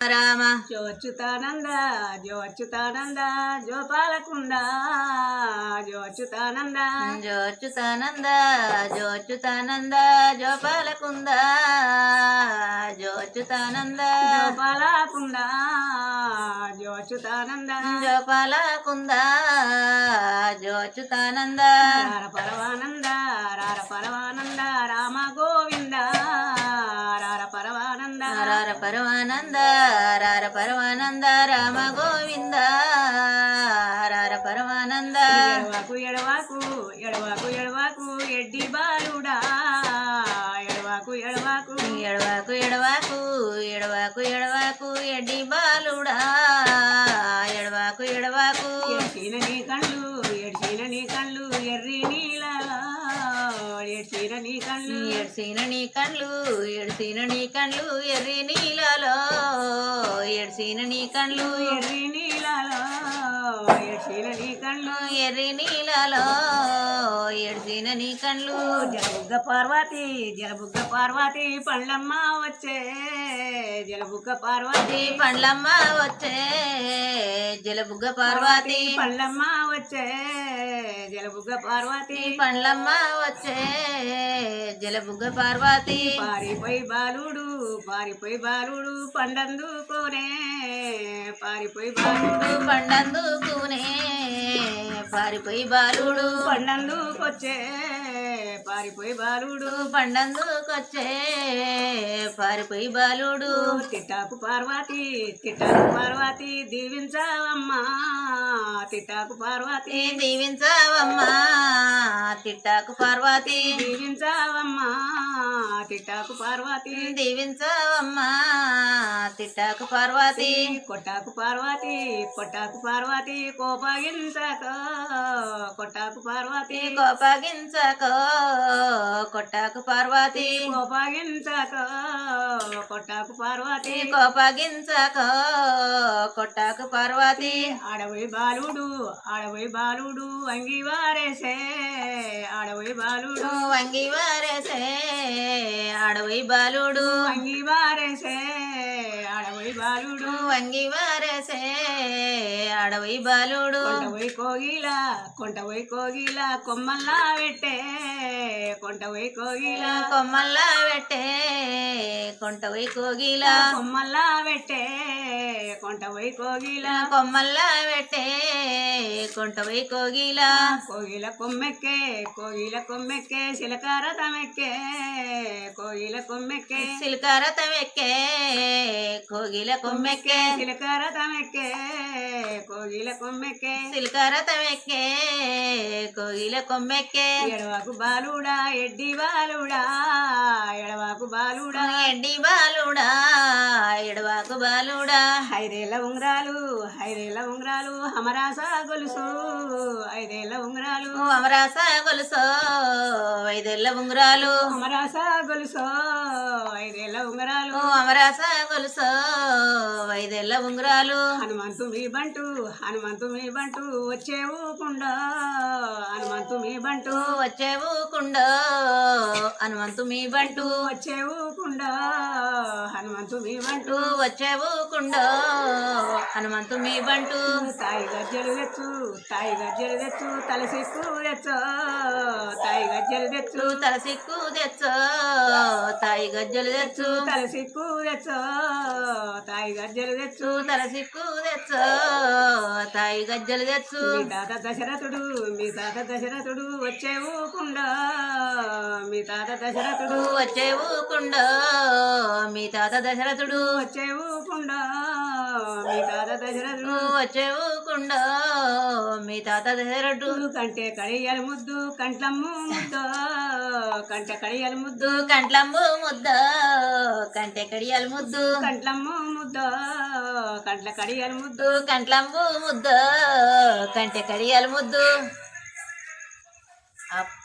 రామ. జో అచ్యుతానంద జో అచ్యుతానంద జో పాలకుండ జో అచ్యుతానంద జో అచ్యుతానంద జో అచ్యుతానంద జో పాలకుంద జో అచ్యుతానంద జో పాలకుండ జో అచ్యుతానంద జో పాలకుంద జో అచ్యుతానంద రార పరవానంద రార పరవానంద. రార పరమానంద రార పరమానంద రామ గోవింద రార పరమానంద. ఎడవాకు ఎడవాకు ఎడవాకు ఎడవాకు ఎడ్డి బాలుడా. ఎడవాకు ఎడవాకు. ఎడవాకు ఎడవాకు ఎడవాకు ఎడవాకు ఎడ్డి బాలుడా. ఎడ్చిన నీ కళ్ళు? ఎడ్సిన నీ కళ్ళు ఎడ్సిన నీ కళ్ళు ఎర్రి నీళ్ళలో ఎడ్సిన నీ కళ్ళు. ఎర్రి నీళ్ళలో. ఎడ్చిన నీ కళ్ళు. ఎర్రి నీళ్ళలో ఎడ్సిన నీ కళ్ళు. జలబుగ్గ పార్వతి జలబుగ్గ పార్వతి పండ్లమ్మ వచ్చే. జలబుగ్గ పార్వతి పండ్లమ్మ వచ్చే. జలబుగ్గ పార్వతి. పండ్లమ్మ వచ్చే. జలబుగ్గ పార్వతి. పండ్లమ్మ వచ్చే. జలబుగ్గ పార్వతి. పారిపోయి బాలుడు పారిపోయి బాలుడు పండందుకోనే పారిపోయి బాలుడు పండందుకునే పారిపోయి బాలుడు. పండందుకొచ్చే పారిపోయి బాలుడు. పండందుకొచ్చే పారిపోయి బాలుడు. తిట్టాకు పార్వతి తిట్టాకు పార్వతి దీవించావమ్మా. తిట్టాకు పార్వతి. దీవించావమ్మా తిట్టాకు పార్వతి. దీవించావమ్మా తిట్టాకు పార్వతి. దీవించావమ్మా తిట్టాకు పార్వతి. కొట్టాకు పార్వతి కొట్టాకు పార్వతి కోపగించక కొట్టాకు పార్వతి. కోపగించకో కొట్టాకు పార్వతి. కోపగించక కొట్టాకు పార్వతి. కోపగించకో కొట్టాకు పార్వతి. ఆడవై బాలుడు ఆడవై బాలుడు అంగి వారేసే ఆడవై బాలుడు. వంగి వారేసే అడవి బాలుడు. అంగి వారేసే బాలుడు వంగి వారేసే అడవి బాలుడు. కొంటవై కోగిల కొంటవై కోగిల కొమ్మల్లా పెట్టే కొంటవై కోగిల. కొమ్మల్లా పెట్టే కొంటవై కోగిల. కొమ్మల్లా పెట్టే కొంటవై కోగిల. కొమ్మల్లా పెట్టే కొంటవై కోగిల. కోగిల కొమ్మెక్కే కోగిల కొమ్మెక్కే శిలకార తమెక్కే కోగిల కొమ్మెక్కే. సిల్కార తమెక్కే కోగిల కొమ్మెక్కే. శిలకార తమెక్కే కోగిల కొమ్మెక్కే. సిల్కార తమెక్కే కోగిల కొమ్మెక్కే. ఎడవాకు బాలుడా ఎడ్డి బాలుడా ఎడవాకు బాలుడా. ఎడ్డి బాలుడా ఎడవాకు బాలుడా. ఐదేళ్ళ ఉంగరాలు ఐదేళ్ళ ఉంగరాలు హమరాస గొలుసు. ఐదే ఉంగరాలు. అమరాస గొలుసో ఐదేళ్ళ ఉంగరాలు. హమరాస గొలుసు ఐదేళ్ళ ఉంగరాలు. అమరాస గొలుసో ఐదేళ్ళ ఉంగరాలు. హనుమంతు మీ బంటు హనుమంతు మీ బంటు వచ్చేవు కుండ హనుమంతు మీ బంటు. వచ్చేవు కుండో హనుమంతు మీ బంటు. వచ్చేవు కుండ హనుమంతు మీ బంటు. వచ్చేవు కుండో హనుమంతు మీ బంటు. తాయి గజ్జలు తెచ్చు తాయి గజ్జలు తెచ్చు తలసిక్కు తెచ్చు తాయి గజ్జలు తెచ్చు. తల సిక్కు తెచ్చో తాయి గజ్జలు తెచ్చు. తలసిక్కు తెచ్చు తాయి గజ్జలు తెచ్చు. తల సిక్కు తెచ్చో తాయి గజ్జలు తెచ్చు. మీ తాత దశరథుడు మీ తాత దశరథుడు వచ్చేవు కుండ మీ తాత దశరథుడు వచ్చేవు కుండో మీ తాత దశరథుడు. వచ్చేవు కుండ మీ తాత దశరథుడు వచ్చేవు కుండో మీ తాత దశరథుడు కంటే కడియలు ముద్దు కంట్లమ్ము ముద్దు. కంట కడియలు ముద్దు. కంట్లమ్ము ముద్ద. కంటె కడియాల ముద్దు. కంట్లమ్ము ముద్దు. కంట్ల కడియలు ముద్దు. కంట్లంబు ముద్ద. కంటె కడియాల ముద్దు. అప్